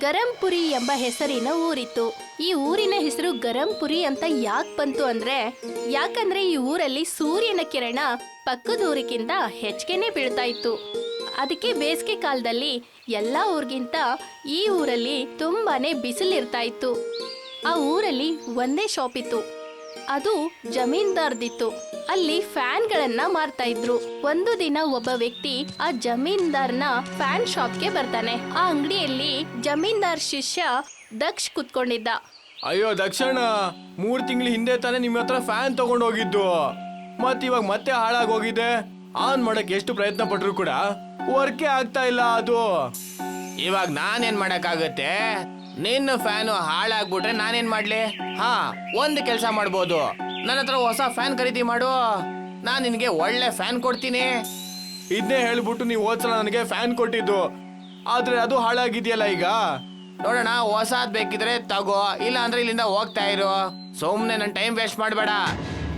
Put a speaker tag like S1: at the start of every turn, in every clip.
S1: ಗರಂಪುರಿ ಎಂಬ ಹೆಸರಿನ ಊರಿತ್ತು. ಈ ಊರಿನ ಹೆಸರು ಗರಂಪುರಿ ಅಂತ ಯಾಕೆ ಬಂತು ಅಂದ್ರೆ, ಯಾಕಂದ್ರೆ ಈ ಊರಲ್ಲಿ ಸೂರ್ಯನ ಕಿರಣ ಪಕ್ಕದ ಊರಿಗಿಂತ ಹೆಚ್ಚಿಗೆನೆ ಬೀಳ್ತಾ ಇತ್ತು. ಅದಕ್ಕೆ ಬೇಸಿಗೆ ಕಾಲದಲ್ಲಿ ಎಲ್ಲ ಊರಿಗಿಂತ ಈ ಊರಲ್ಲಿ ತುಂಬಾನೇ ಬಿಸಿಲಿರ್ತಾ ಇತ್ತು. ಆ ಊರಲ್ಲಿ ಒಂದೇ ಶಾಪ್ ಇತ್ತು. ಅದು ಜಮೀನ್ದಾರ್ದಿತ್ತು. ಅಲ್ಲಿ ಫ್ಯಾನ್ಗಳನ್ನ ಮಾರ್ತಾ ಇದ್ರು ಒಂದು ದಿನ ಒಬ್ಬ ವ್ಯಕ್ತಿ ಆ ಜಮೀನ್ದಾರ್ನ ಫ್ಯಾನ್ ಶಾಪ್ಗೆ ಬರ್ತಾನೆ. ಆ ಅಂಗಡಿಯಲ್ಲಿ ಜಮೀನ್ದಾರ್ ಶಿಷ್ಯ ದಕ್ಷ್ ಕುತ್ಕೊಂಡಿದ್ದ.
S2: ಅಯ್ಯೋ ದಕ್ಷಣ ಮೂರ್ ತಿಂಗಳ ಹಿಂದೆ ತಾನೇ ನಿಮ್ಮ ಹತ್ರ ಫ್ಯಾನ್ ತಗೊಂಡ್ ಹೋಗಿದ್ದು ಮತ್ ಇವಾಗ ಮತ್ತೆ ಹಾಳಾಗಿ ಹೋಗಿದೆ. ಆನ್ ಮಾಡಕ್ ಎಷ್ಟು ಪ್ರಯತ್ನ ಪಟ್ರು ಕೂಡ. ವರ್ಕೇ ಆಗ್ತಾ ಇಲ್ಲ ಅದು. ಇವಾಗ ನಾನೇನ್ ಮಾಡಕ್ಕಾಗತ್ತೆ? ನಿನ್ನ ಫ್ಯಾನು ಹಾಳಾಗ್ಬಿಟ್ರೆ ನಾನೇನ್ ಮಾಡ್ಲಿ? ಹಾ ಒಂದ್ ಕೆಲಸ ಮಾಡ್ಬೋದು. ನನ್ನ ಹತ್ರ ಹೊಸ ಫ್ಯಾನ್ ಖರೀದಿ ಮಾಡು. ನಾನು ನಿನಗೆ ಒಳ್ಳೆ ಫ್ಯಾನ್ ಕೊಡ್ತೀನಿ. ಇದನ್ನೇ ಹೇಳ್ಬಿಟ್ಟು ನೀವು ಹೋದ್ಸಲ ನನಗೆ ಫ್ಯಾನ್ ಕೊಟ್ಟಿದ್ದು. ಆದ್ರೆ ಅದು ಹಾಳಾಗಿದೆಯಲ್ಲ ಈಗ? ನೋಡೋಣ ಹೊಸಾದ್ ಬೇಕಿದ್ರೆ ತಗೋ. ಇಲ್ಲ ಅಂದ್ರೆ ಇಲ್ಲಿಂದ ಹೋಗ್ತಾ ಇರು. ಸುಮ್ನೆ ನನ್ನ ಟೈಮ್ ವೇಸ್ಟ್ ಮಾಡಬೇಡ.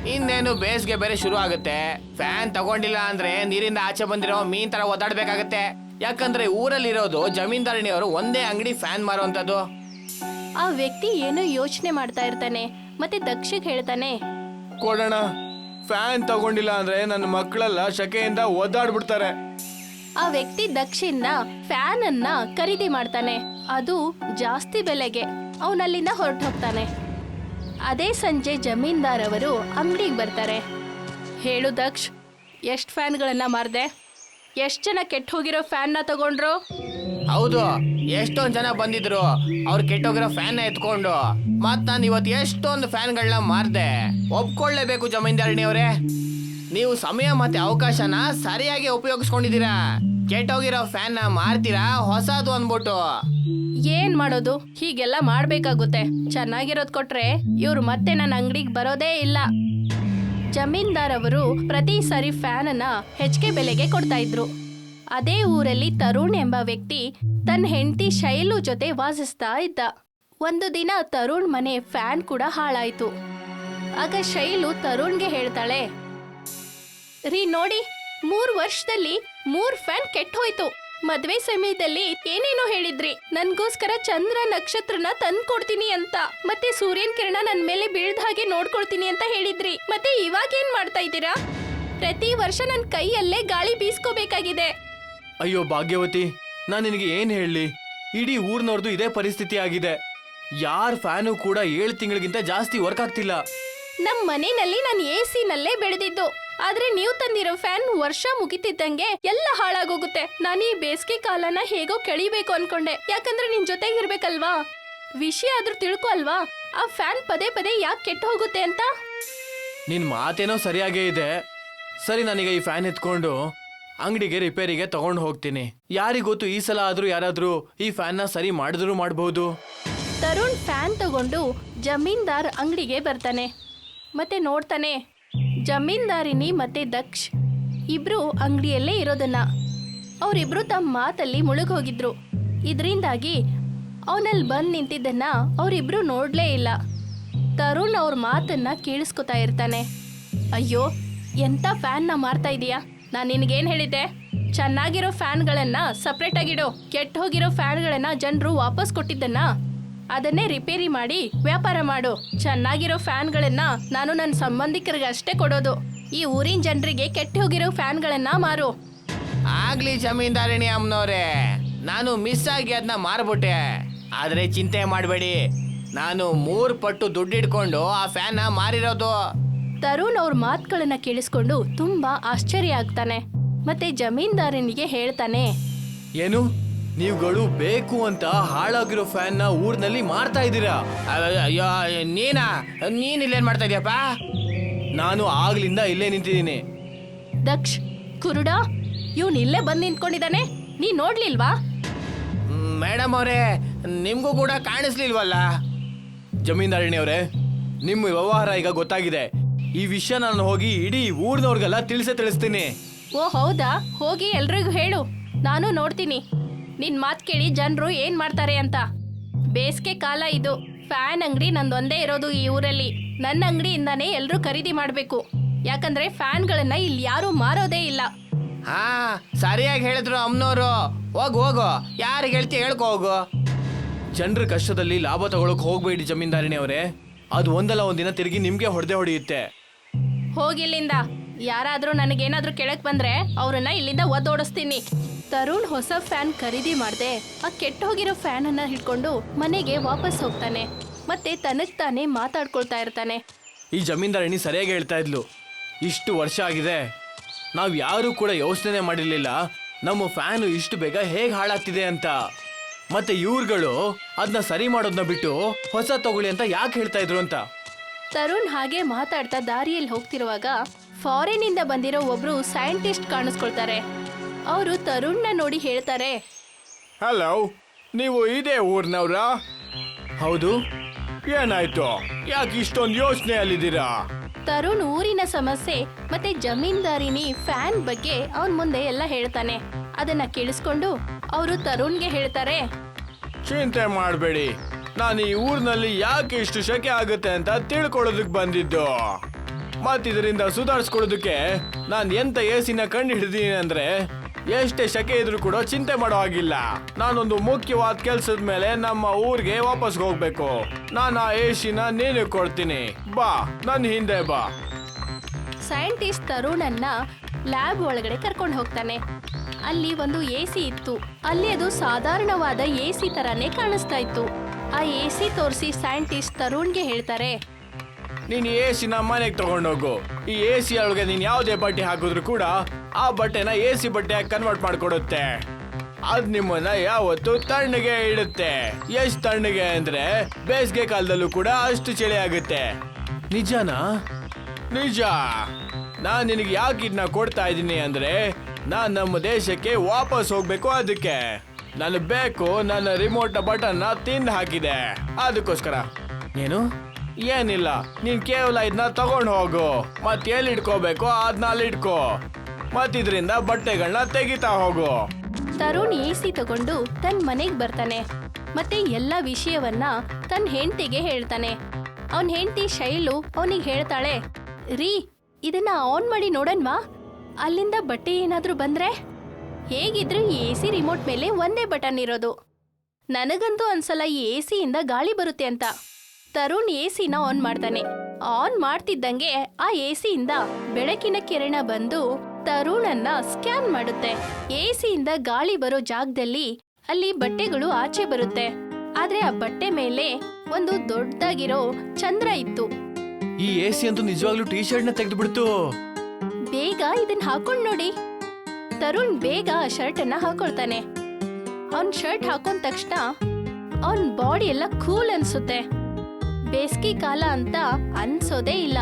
S2: ಇನ್ನೇನು ಬೇಸಿಗೆ ಬೇರೆ ಶುರು ಆಗುತ್ತೆ. ಫ್ಯಾನ್ ತಗೊಂಡಿಲ್ಲ ಅಂದ್ರೆ ನೀರಿಂದ ಆಚೆ ಬಂದಿರೋ ಮೀನ್ ತರ ಒದ್ದಾಡ್ಬೇಕಾಗತ್ತೆ. ಯಾಕಂದ್ರೆ ಊರಲ್ಲಿರೋದು ಜಮೀನ್ದಾರಣಿಯವರು ಒಂದೇ ಅಂಗಡಿ ಫ್ಯಾನ್ ಮಾರುವಂತದ್ದು
S1: ಆ ವ್ಯಕ್ತಿ ಏನೋ ಯೋಚನೆ ಮಾಡ್ತಾ ಇರ್ತಾನೆ ಮತ್ತೆ ದಕ್ಷಿಗ್ ಹೇಳ್ತಾನೆ.
S2: ಕೊಡೋಣ ಫ್ಯಾನ್ ತಗೊಂಡಿಲ್ಲ ಅಂದ್ರೆ ನನ್ನ ಮಕ್ಕಳೆಲ್ಲ ಶಕೆಯಿಂದ ಒದ್ದಾಡ್ಬಿಡ್ತಾರೆ.
S1: ಆ ವ್ಯಕ್ತಿ ದಕ್ಷಿಣ ಫ್ಯಾನ್ ಅನ್ನ ಖರೀದಿ ಮಾಡ್ತಾನೆ ಅದು ಜಾಸ್ತಿ ಬೆಲೆಗೆ ಅವನಲ್ಲಿಂದ ಹೊರಟು ಹೋಗ್ತಾನೆ ಅದೇ ಸಂಜೆ ಜಮೀನ್ದಾರ್ ಅವರು ಅಂಗಡಿಗೆ ಬರ್ತಾರೆ. ಹೇಳು ದಕ್ಷ್ ಎಷ್ಟು ಫ್ಯಾನ್ಗಳನ್ನ ಮಾರ್ದೆ? ಎಷ್ಟು ಜನ ಕೆಟ್ಟ ಹೋಗಿರೋ ಫ್ಯಾನ್ನ ತಗೊಂಡ್ರು?
S2: ಹೌದು ಎಷ್ಟೊಂದ್ ಜನ ಬಂದಿದ್ರು. ಅವ್ರು ಕೆಟ್ಟೋಗಿರೋ ಫ್ಯಾನ್ ಎತ್ಕೊಂಡು. ಮತ್ ನಾನು ಇವತ್ತು ಎಷ್ಟೊಂದು ಫ್ಯಾನ್ಗಳನ್ನ ಮಾರ್ದೆ. ಒಪ್ಕೊಳ್ಳೇಬೇಕು ಜಮೀನ್ದಾರಣಿ ಅವರೇ. ನೀವು ಸಮಯ ಮತ್ತೆ ಅವಕಾಶನ ಸರಿಯಾಗಿ ಉಪಯೋಗಿಸ್ಕೊಂಡಿದ್ದೀರಾ? ಕೆಟ್ಟೋಗಿರೋ ಫ್ಯಾನ್ನ ಮಾರ್ತೀರಾ? ಹೊಸದು ಅಂದ್ಬಿಟ್ಟು.
S1: ಏನ್ ಮಾಡೋದು? ಹೀಗೆಲ್ಲ ಮಾಡ್ಬೇಕಾಗುತ್ತೆ. ಚೆನ್ನಾಗಿರೋದ್ ಕೊಟ್ರೆ ಇವ್ರು ಮತ್ತೆ ನನ್ನ ಅಂಗಡಿಗೆ ಬರೋದೇ ಇಲ್ಲ. ಜಮೀನ್ದಾರ್ ಅವರು ಪ್ರತಿ ಸಾರಿ ಫ್ಯಾನ್ ಅನ್ನ ಹೆಚ್ಚಿಗೆ ಬೆಲೆಗೆ ಕೊಡ್ತಾ ಇದ್ರು. ಅದೇ ಊರಲ್ಲಿ ತರುಣ್ ಎಂಬ ವ್ಯಕ್ತಿ ತನ್ನ ಹೆಂಡತಿ ಶೈಲು ಜೊತೆ ವಾಸಿಸ್ತಾ ಇದ್ದ. ಒಂದು ದಿನ ತರುಣ್ ಮನೆ ಫ್ಯಾನ್ ಕೂಡ ಹಾಳಾಯ್ತು. ಆಗ ಶೈಲು ತರುಣ್ಗೆ ಹೇಳ್ತಾಳೆ, ರೀ ನೋಡಿ, ಮೂರು ವರ್ಷದಲ್ಲಿ ಮೂರ್ ಫ್ಯಾನ್ ಕೆಟ್ಟ ಹೋಯ್ತು. ಮದ್ವೆ ಸಮಯದಲ್ಲಿ ಏನೇನೋ ಹೇಳಿದ್ರಿ. ನನ್ಗೋಸ್ಕರ ಚಂದ್ರ ನಕ್ಷತ್ರನ ತಂದು ಕೊಡ್ತೀನಿ ಅಂತ. ಮತ್ತೆ ಸೂರ್ಯನ್ ಕಿರಣ ನನ್ ಮೇಲೆ ಬೀಳ್ದ ಹಾಗೆ ನೋಡ್ಕೊಳ್ತೀನಿ ಅಂತ ಹೇಳಿದ್ರಿ. ಮತ್ತೆ ಇವಾಗ ಏನ್ ಮಾಡ್ತಾ ಇದ್ದೀರಾ? ಪ್ರತಿ ವರ್ಷ ನನ್ ಕೈಯಲ್ಲೇ ಗಾಳಿ ಬೀಸ್ಕೋಬೇಕಾಗಿದೆ.
S2: ಅಯ್ಯೋ ಭಾಗ್ಯವತಿ, ನಾನು ನಿನಗೆ ಏನ್ ಹೇಳಲಿ? ಇಡೀ ಊರ್ನವ್ರದ್ದು ಇದೇ ಪರಿಸ್ಥಿತಿ ಆಗಿದೆ. ಯಾರ ಫ್ಯಾನು ಕೂಡ ಏಳು ತಿಂಗಳಿಗಿಂತ ಜಾಸ್ತಿ ವರ್ಕ್ ಆಗ್ತಿಲ್ಲ.
S1: ನಮ್ ಮನೆಯಲ್ಲಿ ನಾನು ಎ ನಲ್ಲೇ ಬೆಳೆದಿದ್ದು. ಆದ್ರೆ ನೀವು ತಂದಿರೋ ಫ್ಯಾನ್ ವರ್ಷ ಮುಗಿತಿದ್ದಂಗೆ ಎಲ್ಲ ಹಾಳಾಗೋಗುತ್ತೆ. ನಾನು ಈ ಬೇಸಿಗೆ ಕಾಲನ ಹೇಗೋ ಕೆಳಿಬೇಕು ಅನ್ಕೊಂಡೆ. ಯಾಕಂದ್ರೆ ನಿನ್ ಜೊತೆಗೆ ಇರ್ಬೇಕಲ್ವಾ? ವಿಷಯ ಆದ್ರೂ ತಿಳ್ಕೊ ಅಲ್ವಾ? ಆ ಫ್ಯಾನ್ ಪದೇ ಪದೇ ಯಾಕೆ ಕೆಟ್ಟ ಹೋಗುತ್ತೆ ಅಂತ?
S2: ನಿನ್ ಮಾತೇನೋ ಸರಿಯಾಗೇ ಇದೆ. ಸರಿ ನಾನೀಗ ಈ ಫ್ಯಾನ್ ಎತ್ಕೊಂಡು ಅಂಗಡಿಗೆ ರಿಪೇರಿಗೆ ತಗೊಂಡು ಹೋಗ್ತೀನಿ. ಯಾರಿಗೊತ್ತು ಈ ಸಲ ಆದ್ರೂ ಯಾರಾದ್ರೂ ಈ ಫ್ಯಾನ್ನ ಸರಿ ಮಾಡಿದ್ರು ಮಾಡಬಹುದು
S1: ತರುಣ್ ಫ್ಯಾನ್ ತಗೊಂಡು ಜಮೀನ್ದಾರ್ ಅಂಗಡಿಗೆ ಬರ್ತಾನೆ. ಮತ್ತೆ ನೋಡ್ತಾನೆ. ಜಮೀನ್ದಾರಿನಿ ಮತ್ತೆ ದಕ್ಷ್ ಇಬ್ರು ಅಂಗಡಿಯಲ್ಲೇ ಇರೋದನ್ನ. ಅವರಿಬ್ರು ತಮ್ಮ ಮಾತಲ್ಲಿ ಮುಳುಗೋಗಿದ್ರು. ಇದರಿಂದಾಗಿ ಅವನಲ್ಲಿ ಬಂದು ನಿಂತಿದ್ದನ್ನ ಅವರಿಬ್ರು ನೋಡಲೇ ಇಲ್ಲ. ತರುಣ್ ಅವ್ರ ಮಾತನ್ನ ಕೇಳಿಸ್ಕೊತಾ ಇರ್ತಾನೆ. ಅಯ್ಯೋ, ಎಂತ ಫ್ಯಾನ್ನ ಮಾರ್ತಾ ಇದೀಯಾ? ನಾನು ನಿನಗೇನು ಹೇಳಿದ್ದೆ? ಚೆನ್ನಾಗಿರೋ ಫ್ಯಾನ್ಗಳನ್ನು ಸಪ್ರೇಟ್ ಆಗಿಡು ಕೆಟ್ಟ ಹೋಗಿರೋ ಫ್ಯಾನ್ಗಳನ್ನು ಜನರು ವಾಪಸ್ ಕೊಟ್ಟಿದ್ದನ್ನ ಅದನ್ನೇ ರಿಪೇರಿ ಮಾಡಿ ವ್ಯಾಪಾರ ಮಾಡು. ಚೆನ್ನಾಗಿರೋ ಫ್ಯಾನ್ಗಳನ್ನ ನಾನು ನನ್ನ ಸಂಬಂಧಿಕರಿಗೆ ಅಷ್ಟೇ ಕೊಡೋದು. ಈ ಊರಿನ ಜನರಿಗೆ ಕೆಟ್ಟ ಹೋಗಿರೋ ಫ್ಯಾನ್ಗಳನ್ನ ಮಾರು.
S2: ಆಗ್ಲಿ ಜಮೀನ್ದಾರಿಣಿ ಅಮ್ಮನವ್ರೆ ನಾನು ಮಿಸ್ ಆಗಿ ಅದನ್ನ ಮಾರ್ಬಿಟ್ಟೆ. ಆದ್ರೆ ಚಿಂತೆ ಮಾಡಬೇಡಿ ನಾನು ಮೂರು ಪಟ್ಟು ದುಡ್ಡಿಡ್ಕೊಂಡು ಆ ಫ್ಯಾನ್ನ ಮಾರಿರೋದು.
S1: ತರುಣ್ ಅವ್ರ ಮಾತುಗಳನ್ನ ಕೇಳಿಸ್ಕೊಂಡು ತುಂಬಾ ಆಶ್ಚರ್ಯ ಆಗ್ತಾನೆ. ಮತ್ತೆ ಜಮೀನ್ದಾರನಿಗೆ ಹೇಳ್ತಾನೆ
S2: ಏನು? ನೀವುಗಳು ಬೇಕು ಅಂತ ಹಾಳಾಗಿರೋ ಫ್ಯಾನ್ನ ಊರ್ನಲ್ಲಿ ಮಾರ್ತಾ ಇದ್ದೀರಾ? ಅಯ್ಯೋ ನೀನಾ? ನೀನ್ ಇಲ್ಲೇನ್ ಮಾಡ್ತಾ ಇದೀಯಪ್ಪ? ನಾನು ಆಗ್ಲಿಂದ ಇಲ್ಲೇ ನಿಂತಿದ್ದೀನಿ.
S1: ದಕ್ಷ್ ಕುರುಡ ಇವ್ನು ಇಲ್ಲೇ ಬಂದ್ ನಿಂತ್ಕೊಂಡಿದ್ದಾನೆ. ನೀ ನೋಡ್ಲಿಲ್ವಾ?
S2: ಮೇಡಮ್ ಅವರೇ ನಿಮ್ಗೂ ಕೂಡ ಕಾಣಿಸ್ಲಿಲ್ವಲ್ಲ? ಜಮೀನ್ದಾರಿಣಿ ಅವರೇ ನಿಮ್ಮ ವ್ಯವಹಾರ ಈಗ ಗೊತ್ತಾಗಿದೆ. ಈ ವಿಷಯ ನಾನು ಹೋಗಿ ಇಡೀ ಊರ್ನವ್ರಿಗೆಲ್ಲ ತಿಳಿಸೇ ತಿಳಿಸ್ತೀನಿ.
S1: ಓ ಹೌದಾ? ಹೋಗಿ ಎಲ್ರಿಗೂ ಹೇಳು. ನಾನು ನೋಡ್ತೀನಿ. ನಿನ್ ಮಾತ್ ಕೇಳಿ ಜನರು ಏನ್ ಮಾಡ್ತಾರೆ ಅಂತ? ಬೇಸಿಗೆ ಕಾಲ ಇದು. ಫ್ಯಾನ್ ಅಂಗಡಿ ನಂದೊಂದೇ ಇರೋದು ಈ ಊರಲ್ಲಿ. ನನ್ನ ಅಂಗಡಿಯಿಂದಾನೇ ಎಲ್ಲರೂ ಖರೀದಿ ಮಾಡ್ಬೇಕು. ಯಾಕಂದ್ರೆ ಫ್ಯಾನ್ಗಳನ್ನ ಇಲ್ಲಿ ಯಾರು ಮಾರೋದೇ ಇಲ್ಲ.
S2: ಹಾ ಸರಿಯಾಗಿ ಹೇಳಿದ್ರು ಅಮ್ಮನವರು ಹೋಗು ಹೋಗು. ಯಾರು ಹೇಳ್ತಿ ಹೇಳ್ಕೊ ಹೋಗು. ಜನರ ಕಷ್ಟದಲ್ಲಿ ಲಾಭ ತಗೊಳಕ್ ಹೋಗ್ಬೇಡಿ ಜಮೀನ್ದಾರಿಣಿ ಅವರೇ ಅದು ಒಂದಲ್ಲ ಒಂದಿನ ತಿರುಗಿ ನಿಮ್ಗೆ ಹೊಡೆದೇ ಹೊಡೆಯುತ್ತೆ.
S1: ಹೋಗಿಲ್ಲಿಂದ ಯಾರಾದ್ರೂ ನನಗೇನಾದ್ರೂ ಕೆಳಕ್ ಬಂದ್ರೆ ಅವ್ರನ್ನ ಇಲ್ಲಿಂದ ಒದ್ದೋಡಿಸ್ತೀನಿ. ತರುಣ್ ಹೊಸ ಫ್ಯಾನ್ ಖರೀದಿ ಮಾಡ್ದೆ. ಆ ಕೆಟ್ಟ ಹೋಗಿರೋ ಫ್ಯಾನ್ ಅನ್ನ ಹಿಡ್ಕೊಂಡು ಮನೆಗೆ ವಾಪಸ್ ಹೋಗ್ತಾನೆ. ಮತ್ತೆ ತನಗ್ ತಾನೇ ಮಾತಾಡ್ಕೊಳ್ತಾ ಇರ್ತಾನೆ.
S2: ಈ ಜಮೀನ್ದಾರಣಿ ಸರಿಯಾಗಿ ಹೇಳ್ತಾ ಇದ್ಲು. ಇಷ್ಟು ವರ್ಷ ಆಗಿದೆ. ನಾವು ಯಾರೂ ಕೂಡ ಯೋಚನೆ ಮಾಡಿರ್ಲಿಲ್ಲ. ನಮ್ಮ ಫ್ಯಾನು ಇಷ್ಟು ಬೇಗ ಹೇಗೆ ಹಾಳಾಗ್ತಿದೆ ಅಂತ. ಮತ್ತೆ ಇವ್ರುಗಳು ಅದನ್ನ ಸರಿ ಮಾಡೋದನ್ನ ಬಿಟ್ಟು ಹೊಸ ತಗೊಳ್ಳಿ ಅಂತ ಯಾಕೆ ಹೇಳ್ತಾ ಇದ್ರು ಅಂತ.
S1: ತರುಣ್ ಹಾಗೆ ಮಾತಾಡ್ತಾ ದಾರಿಯಲ್ಲಿ ಹೋಗ್ತಿರುವಾಗ ಫಾರಿನ್ ಇಂದ ಬಂದಿರೋ ಒಬ್ರು ಸೈಂಟಿಸ್ಟ್ ಕಾಣಿಸ್ಕೊಳ್ತಾರೆ. ಅವರು ತರುಣ್ನ ನೋಡಿ ಹೇಳ್ತಾರೆ.
S2: ಹಲೋ ನೀವು ಇದೇ ಊರ್ನವ್ರ? ಹೌದು. ಏನಾಯ್ತು? ಯಾಕೆ ಇಷ್ಟೊಂದು ಯೋಚನೆಯಲ್ಲಿದ್ದೀರಾ?
S1: ತರುಣ್ ಊರಿನ ಸಮಸ್ಯೆ ಮತ್ತೆ ಜಮೀನ್ದಾರಿನಿ ಫ್ಯಾನ್ ಬಗ್ಗೆ ಅವನ್ ಮುಂದೆ ಎಲ್ಲ ಹೇಳ್ತಾನೆ. ಅದನ್ನ ಕೇಳಿಸ್ಕೊಂಡು ಅವರು ತರುಣ್ಗೆ ಹೇಳ್ತಾರೆ.
S2: ಚಿಂತೆ ಮಾಡಬೇಡಿ. ನಾನು ಈ ಊರಿನಲ್ಲಿ ಯಾಕೆ ಇಷ್ಟು ಶಕೆ ಆಗುತ್ತೆ ಅಂತ ತಿಳ್ಕೊಳ್ಳೋದಕ್ಕೆ ಬಂದಿದ್ದು. ಮತ್ತಿದರಿಂದ ಸುಧಾರಿಸ್ಕೊಳ್ಳೋದಕ್ಕೆ ನಾನು ಎಂತ ಏಸಿನ ಕಂಡು ಹಿಡಿದೀನಿ ಅಂದ್ರೆ ಎಷ್ಟೇ ಶಕೆ ಇದ್ರೂ ಕೂಡ ಚಿಂತೆ ಮಾಡೋ ಹಾಗಿಲ್ಲ. ನಾನೊಂದು ಮುಖ್ಯವಾದ ಕೆಲ್ಸದ ಮೇಲೆ ನಮ್ಮ ಊರಿಗೆ ವಾಪಸ್ ಹೋಗ್ಬೇಕು. ನಾನು ಆ ಏಷಿನ ನೀನು ಕೊಡ್ತೀನಿ. ಬಾ ನನ್ನ ಹಿಂದೆ ಬಾ.
S1: ಸೈಂಟಿಸ್ಟ್ ತರುಣನ್ನ ಲ್ಯಾಬ್ ಒಳಗಡೆ ಕರ್ಕೊಂಡು ಹೋಗ್ತಾನೆ. ಅಲ್ಲಿ ಒಂದು ಎ ಸಿ ಇತ್ತು. ಅಲ್ಲಿ ಅದು ಸಾಧಾರಣವಾದ ಎ ಸಿ ತರಾನೇ ಕಾಣಿಸ್ತಾ ಇತ್ತು. ಆ ಎ ಸಿ ತೋರಿಸಿ ಸೈಂಟಿಸ್ಟ್ ತರುಣ್ಗೆ ಹೇಳ್ತಾರೆ
S2: ನೀನು ಎ ಸಿನ ಮನೆಗೆ ತಗೊಂಡೋಗು ಈ ಎ ಸಿ ಒಳಗೆ ನೀನು ಯಾವುದೇ ಬಟ್ಟೆ ಹಾಕಿದ್ರು ಕೂಡ ಆ ಬಟ್ಟೆನ ಎ ಸಿ ಬಟ್ಟೆಯಾಗಿ ಕನ್ವರ್ಟ್ ಮಾಡ್ಕೊಡುತ್ತೆ. ಅದ್ ನಿಮ್ಮನ್ನ ಯಾವತ್ತು ತಣ್ಣಗೆ ಇಡುತ್ತೆ. ಎಷ್ಟ್ ತಣ್ಣಗೆ ಅಂದ್ರೆ ಬೇಸಿಗೆ ಕಾಲದಲ್ಲೂ ಕೂಡ ಅಷ್ಟು ಚಳಿ ಆಗುತ್ತೆ. ನಿಜನಾ? ನಿಜ. ನಾನ್ ನಿನಗೆ ಯಾಕೆ ಇದನ್ನ ಕೊಡ್ತಾ ಇದ್ದೀನಿ ಅಂದ್ರೆ ನಾನ್ ನಮ್ಮ ದೇಶಕ್ಕೆ ವಾಪಸ್ ಹೋಗ್ಬೇಕು ಅದಕ್ಕೆ. ನಾನು ಬೇಕು ನನ್ನ ರಿಮೋಟ್ ಬಟನ್ ತಿಂದು ಹಾಕಿದೆ. ಅದಕ್ಕೋಸ್ಕರ. ಏನು? ಏನಿಲ್ಲ, ನೀನ್ ಕೇವಲ ಇದನ್ನ ತಗೊಂಡು ಹೋಗು. ಮತ್ ಎಲ್ಲಿ ಇಟ್ಕೋಬೇಕು ಅದನ್ನ ಅಲ್ಲಿ ಇಟ್ಕೋ ಮತ್ತಿದ್ರಿಂದ ಬಟ್ಟೆಗಳನ್ನ ತೆಗಿತಾ ಹೋಗು.
S1: ತರುಣ್ ಎ ಸಿ ತಗೊಂಡು ತನ್ನ ಮನೆಗೆ ಬರ್ತಾನೆ. ಮತ್ತೆ ಎಲ್ಲ ವಿಷಯವನ್ನ ತನ್ನ ಹೆಂಡತಿಗೆ ಹೇಳ್ತಾನೆ. ಅವನ್ ಹೆಂಡತಿ ಶೈಲು ಅವನಿಗೆ ಹೇಳ್ತಾಳೆ, ರೀ, ಇದನ್ನ ಆನ್ ಮಾಡಿ ನೋಡನ್ವಾ? ಅಲ್ಲಿಂದ ಬಟ್ಟೆ ಏನಾದ್ರೂ ಬಂದ್ರೆ? ಹೇಗಿದ್ರು ಎ ಸಿ ರಿಮೋಟ್ ಮೇಲೆ ಒಂದೇ ಬಟನ್ ಇರೋದು. ನನಗಂತೂ ಈ ಎ ಸಿಯಿಂದ ಗಾಳಿ ಬರುತ್ತೆ ಅಂತ. ತರುಣ್ ಎ ಸಿನ ಆನ್ ಮಾಡ್ತಾನೆ. ಆನ್ ಮಾಡ್ತಿದ್ದಂಗೆ ಆ ಎ ಸಿಯಿಂದ ಬೆಳಕಿನ ಕಿರಣ ಬಂದು ತರುಣನ್ನ ಸ್ಕ್ಯಾನ್ ಮಾಡುತ್ತೆ. ಎ ಸಿಯಿಂದ ಗಾಳಿ ಬರೋ ಜಾಗದಲ್ಲಿ ಅಲ್ಲಿ ಬಟ್ಟೆಗಳು ಆಚೆ ಬರುತ್ತೆ. ಆದ್ರೆ ಆ ಬಟ್ಟೆ ಮೇಲೆ ಒಂದು ದೊಡ್ಡದಾಗಿರೋ ಚಂದ್ರ ಇತ್ತು.
S2: ಈ ಎ ಸಿ ಅಂತೂ ನಿಜವಾಗ್ಲೂ ಟೀ ಶರ್ಟ್ನ ತೆಗೆದು ಬಿಡ್ತು
S1: ಬೇಗ ಇದನ್ನ ಹಾಕೊಂಡ್ ನೋಡಿ. ತರುಣ್ ಬೇಗ ಆ ಶರ್ಟ್ ಅನ್ನ ಹಾಕೊಳ್ತಾನೆ. ಅವನ್ ಶರ್ಟ್ ಹಾಕೊಂಡ ತಕ್ಷಣ ಅವನ್ ಬಾಡಿ ಎಲ್ಲ ಕೂಲ್ ಅನ್ಸುತ್ತೆ. ಬೇಸಿಗೆ ಕಾಲ ಅಂತ ಅನ್ಸೋದೇ ಇಲ್ಲ.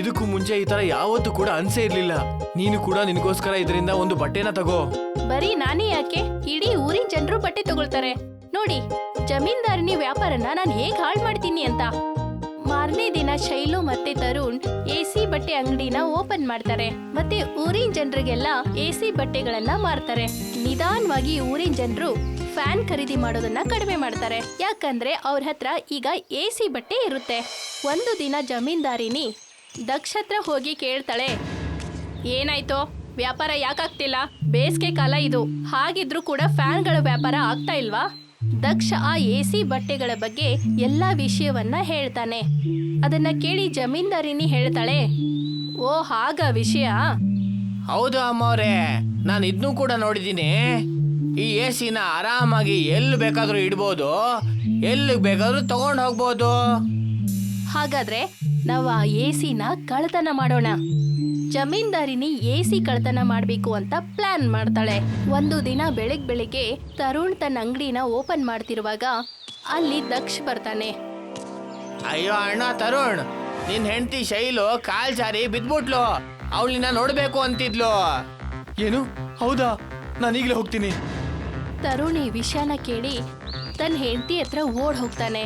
S2: ಇದಕ್ಕೂ ಮುಂಚೆ ಈ ತರ ಯಾವತ್ತೂ ಕೂಡ ಅನ್ಸೇ ಇರ್ಲಿಲ್ಲ. ನೀನು ಕೂಡ ನಿನಗೋಸ್ಕರ ಇದರಿಂದ ಒಂದು ಬಟ್ಟೆನ ತಗೋ.
S1: ಬರೀ ನಾನೇ ಯಾಕೆ? ಇಡೀ ಊರಿನ ಜನರು ಬಟ್ಟೆ ತಗೊಳ್ತಾರೆ. ನೋಡಿ ಜಮೀನ್ದಾರಿನಿ ವ್ಯಾಪಾರನ ನಾನು ಹೇಗ್ ಹಾಳು ಮಾಡ್ತೀನಿ ಅಂತ? ಮಾರನೇ ದಿನ ಶೈಲು ಮತ್ತೆ ತರುಣ್ ಎಸಿ ಬಟ್ಟೆ ಅಂಗಡಿನ ಓಪನ್ ಮಾಡ್ತಾರೆ. ಮತ್ತೆ ಊರಿನ ಜನರಿಗೆಲ್ಲ ಎಸಿ ಬಟ್ಟೆಗಳನ್ನ ಮಾರ್ತಾರೆ. ನಿಧಾನವಾಗಿ ಊರಿನ ಜನರು ಫ್ಯಾನ್ ಖರೀದಿ ಮಾಡೋದನ್ನ ಕಡಿಮೆ ಮಾಡ್ತಾರೆ. ಯಾಕಂದ್ರೆ ಅವ್ರ ಹತ್ರ ಈಗ ಎಸಿ ಬಟ್ಟೆ ಇರುತ್ತೆ. ಒಂದು ದಿನ ಜಮೀನ್ದಾರಿನಿ ದಕ್ಷ ಹತ್ರ ಹೋಗಿ ಕೇಳ್ತಾಳೆ, ಏನಾಯ್ತೋ? ವ್ಯಾಪಾರ ಯಾಕಾಗ್ತಿಲ್ಲ? ಬೇಸಿಗೆ ಕಾಲ ಇದು. ಹಾಗಿದ್ರೂ ಕೂಡ ಫ್ಯಾನ್ಗಳ ವ್ಯಾಪಾರ ಆಗ್ತಾ ಇಲ್ವಾ? ದಕ್ಷ ಆ ಎಸಿ ಬಟ್ಟೆಗಳ ಬಗ್ಗೆ ಎಲ್ಲಾ ವಿಷಯವನ್ನ ಹೇಳ್ತಾನೆ. ಅದನ್ನ ಕೇಳಿ ಜಮೀನ್ದಾರಿನಿ ಹೇಳ್ತಾಳೆ. ಓ ಹಾಗ ವಿಷಯ?
S2: ಹೌದು ಅಮ್ಮವ್ರೆ ನಾನು ಇದನ್ನೂ ಕೂಡ ನೋಡಿದ್ದೀನಿ. ಈ ಎ ಸಿನ ಆರಾಮಾಗಿ ಎಲ್ಲಿ ಬೇಕಾದರೂ ಇಡ್ಬೋದು ಎಲ್ಲಿ ಬೇಕಾದರೂ ತಗೊಂಡು ಹೋಗ್ಬೋದು.
S1: ಹಾಗಾದ್ರೆ ನಾವು ಆ ಎಸಿನ ಸಿನ ಕಳ್ತನ ಮಾಡೋಣ. ಜಮೀನ್ದಾರಿನಿ ಎ ಸಿ ಕಳ್ತನ ಮಾಡಬೇಕು ಅಂತ ಪ್ಲಾನ್ ಮಾಡ್ತಾಳೆ. ಒಂದು ದಿನ ಬೆಳಗ್ ಬೆಳಿಗ್ಗೆ ತರುಣ್ ತನ್ನ ಅಂಗಡಿನ ಓಪನ್ ಮಾಡ್ತಿರುವಾಗ ಅಲ್ಲಿ ದಕ್ಷ ಬರ್ತಾನೆ.
S2: ಅಯ್ಯೋ ಅಣ್ಣ ತರುಣ್ ನಿನ್ ಹೆಂಡತಿ ಶೈಲು ಕಾಲ್ ಜಾರಿ ಬಿದ್ಬಿಟ್ಲು. ಅವಳಿನ ನೋಡ್ಬೇಕು ಅಂತಿದ್ಲು. ಏನು? ಹೌದಾ? ನಾನು ಈಗಲೇ ಹೋಗ್ತೀನಿ.
S1: ತರುಣ್ ಈ ವಿಷಯನ ಕೇಳಿ ತನ್ನ ಹೆಂಡತಿ ಹತ್ರ ಓಡ್ ಹೋಗ್ತಾನೆ.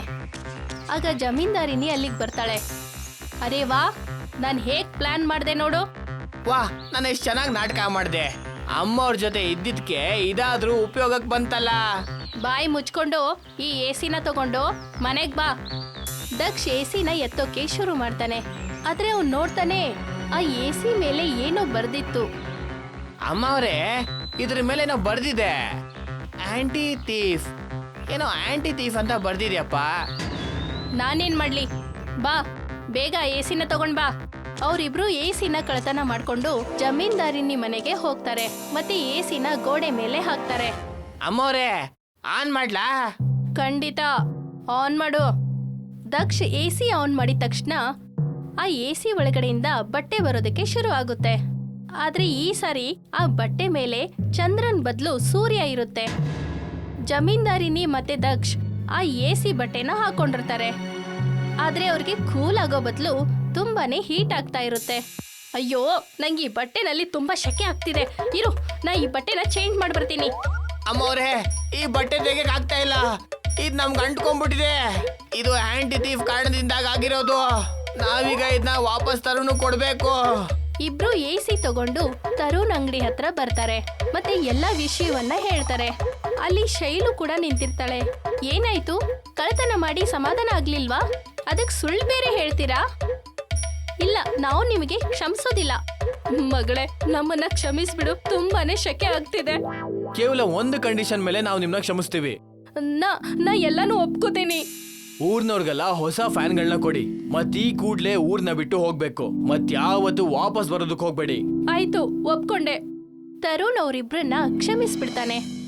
S1: ಆಗ ಜಮೀನ್ದಾರಿನಿ ಅಲ್ಲಿಗೆ ಬರ್ತಾಳೆ. ಅರೇ ವಾ ನಾನು ಹೇಗೆ ಪ್ಲಾನ್ ಮಾಡ್ದೆ ನೋಡು.
S2: ವಾ ನಾನು ಎಷ್ಟು ಚೆನ್ನಾಗಿ ನಾಟಕ ಮಾಡಿದೆ. ಅಮ್ಮವ್ರ ಜೊತೆ ಇದ್ದಿದ್ಕೆ ಇದಾದ್ರೂ ಉಪಯೋಗಕ್ಕೆ ಬಂತಲ್ಲ.
S1: ಬಾಯಿ ಮುಚ್ಕೊಂಡು ಈ ಎ ಸಿನ ತಗೊಂಡು ಮನೆಗ್ ಬಾ. ದಕ್ಷ ಎ ಸಿನ ಎತ್ತೋಕೆ ಶುರು ಮಾಡ್ತಾನೆ. ಆದ್ರೆ ಅವ್ನು ನೋಡ್ತಾನೆ ಆ ಎ ಸಿ ಮೇಲೆ ಏನೋ ಬರ್ದಿತ್ತು.
S2: ಅಮ್ಮವ್ರೆ ಇದ್ರ ಮೇಲೆ ಏನೋ ಬರ್ದಿದೆ. Anti thief. ಏನೋ ಆಂಟಿ ಥೀಫ್ ಅಂತ ಬರ್ದಿದ್ಯಪ್ಪ.
S1: ನಾನೇನ್ ಮಾಡ್ಲಿ? ಬಾ ಬೇಗ ಎ ಸಿನ ತಗೊಂಡ್ ಬಾ. ಅವರಿಬ್ರು ಎ ಸಿನ ಕಳತನ ಮಾಡ್ಕೊಂಡು ಜಮೀನ್ದಾರಿನಿ ಮನೆಗೆ ಹೋಗ್ತಾರೆ. ಮತ್ತೆ ಎ ಸಿನ ಗೋಡೆ ಮೇಲೆ ಹಾಕ್ತಾರೆ.
S2: ಅಮ್ಮೋರೆ ಆನ್ ಮಾಡ್ಲಾ?
S1: ಖಂಡಿತ ಆನ್ ಮಾಡು. ದಕ್ಷ ಎ ಸಿ ಆನ್ ಮಾಡಿದ ತಕ್ಷಣ ಆ ಎ ಸಿ ಒಳಗಡೆಯಿಂದ ಬಟ್ಟೆ ಬರೋದಕ್ಕೆ ಶುರು ಆಗುತ್ತೆ. ಆದ್ರೆ ಈ ಸಾರಿ ಆ ಬಟ್ಟೆ ಮೇಲೆ ಚಂದ್ರನ್ ಬದಲು ಸೂರ್ಯ ಇರುತ್ತೆ. ಜಮೀನ್ದಾರಿನಿ ಮತ್ತೆ ದಕ್ಷ ಆ ಎ ಸಿ ಬಟ್ಟೆನ ಹಾಕೊಂಡಿರ್ತಾರೆ. ಆದ್ರೆ ಅವ್ರಿಗೆ ಕೂಲ್ ಆಗೋ ಬದಲು ತುಂಬಾನೇ ಹೀಟ್ ಆಗ್ತಾ ಇರುತ್ತೆ. ಅಯ್ಯೋ ನಂಗೆ ಈ ಬಟ್ಟೆನಲ್ಲಿ ತುಂಬಾ ಶೆಕೆ ಆಗ್ತಿದೆ. ಇರು ನಾ ಈ ಬಟ್ಟೆನ ಚೇಂಜ್ ಮಾಡಿ ಬರ್ತೀನಿ
S2: ಅಮ್ಮವ್ರೆ ಈ ಬಟ್ಟೆ ತೆಗೆಕ್ ಆಗ್ತಾ ಇಲ್ಲ. ಇದು ನಮ್ಗೆ ಅಂಟ್ಕೊಂಡ್ಬಿಟ್ಟಿದೆ. ಇದು ಆಂಟಿ ಥೀಫ್ ಕಾರಣದಿಂದಾಗ ಆಗಿರೋದು. ನಾವೀಗ ಇದನ್ನ ವಾಪಸ್ ತರನು ಕೊಡ್ಬೇಕು.
S1: ಇಬ್ರು ಎ ಸಿ ತಗೊಂಡು ತರುಣ್ ಅಂಗಡಿ ಹತ್ರ ಬರ್ತಾರೆ. ಮತ್ತೆ ಎಲ್ಲ ವಿಷಯವನ್ನ ಹೇಳ್ತಾರೆ. ಅಲ್ಲಿ ಶೈಲು ಕೂಡ ನಿಂತಿರ್ತಾಳೆ. ಏನಾಯ್ತು? ಕಳತನ ಮಾಡಿ ಸಮಾಧಾನ ಆಗ್ಲಿಲ್ವಾ? ಅದಕ್ಕೆ ಸುಳ್ಳು ಬೇರೆ ಹೇಳ್ತೀರಾ? ಇಲ್ಲ ನಾವು ನಿಮಗೆ ಕ್ಷಮಿಸೋದಿಲ್ಲ. ಮಗಳೇ ನಮ್ಮನ್ನ ಕ್ಷಮಿಸ್ಬಿಡು ತುಂಬಾನೇ ಶಕೆ ಆಗ್ತಿದೆ.
S2: ಕೇವಲ ಒಂದು ಕಂಡೀಷನ್ ಮೇಲೆ ನಾವು ನಿಮ್ಮನ್ನ ಕ್ಷಮಿಸ್ತೀವಿ.
S1: ನಾ ನಾ ಎಲ್ಲಾನು ಒಪ್ಕೋತೀನಿ.
S2: ಊರ್ನವ್ರಿಗೆಲ್ಲ ಹೊಸ ಫ್ಯಾನ್ಗಳನ್ನ ಕೊಡಿ. ಮತ್ ಈ ಕೂಡ್ಲೆ ಊರ್ನ ಬಿಟ್ಟು ಹೋಗ್ಬೇಕು. ಮತ್ ಯಾವತ್ತು ವಾಪಸ್ ಬರೋದಕ್ಕೆ ಹೋಗ್ಬೇಡಿ.
S1: ಆಯ್ತು ಒಪ್ಕೊಂಡೆ. ತರುಣ್ ಅವರಿಬ್ರನ್ನ ಕ್ಷಮಿಸ್ಬಿಡ್ತಾನೆ.